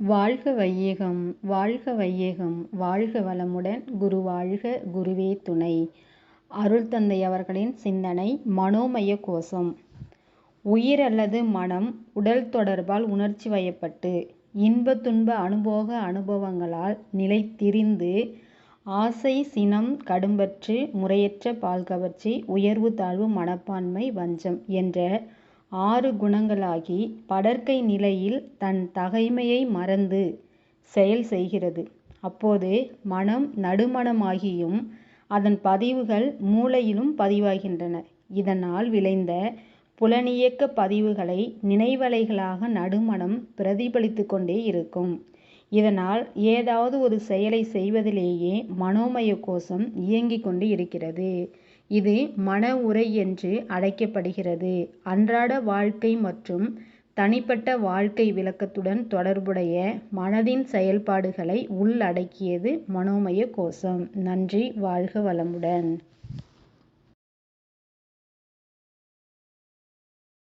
வாழ்க வையகம் வாழ்க வையகம் வாழ்க வளமுடன் குரு வாழ்க குருவே துணை. அருள் தந்தை அவர்களின் சிந்தனை மனோமய கோஷம். உயிர் அல்லது மனம் உடல் தொடர்பால் உணர்ச்சி வயப்பட்டு இன்ப துன்ப அனுபோக அனுபவங்களால் நிலைத்திரிந்து ஆசை சினம் கடும்பற்று முறையற்ற பால் கவர்ச்சி உயர்வு தாழ்வு மனப்பான்மை வஞ்சம் என்ற ஆறு குணங்களாகி படர்க்கை நிலையில் தன் தகைமையை மறந்து செயல் செய்கிறது. அப்போது மனம் நடுமனமாகியும் அதன் பதிவுகள் மூளையிலும் பதிவாகின்றன. இதனால் விளைந்த புலனியக்க பதிவுகளை நினைவலைகளாக நடுமனம் பிரதிபலித்து கொண்டே இருக்கும். இதனால் ஏதாவது ஒரு செயலை செய்வதிலேயே மனோமய கோஷம் இயங்கிக் கொண்டு இருக்கிறது. இது மன உரை என்று அழைக்கப்படுகிறது. அன்றாட வாழ்க்கை மற்றும் தனிப்பட்ட வாழ்க்கை விளக்கத்துடன் தொடர்புடைய மனதின் செயல்பாடுகளை உள்ளடக்கியது மனோமய கோஷம். நன்றி வாழ்க வளமுடன்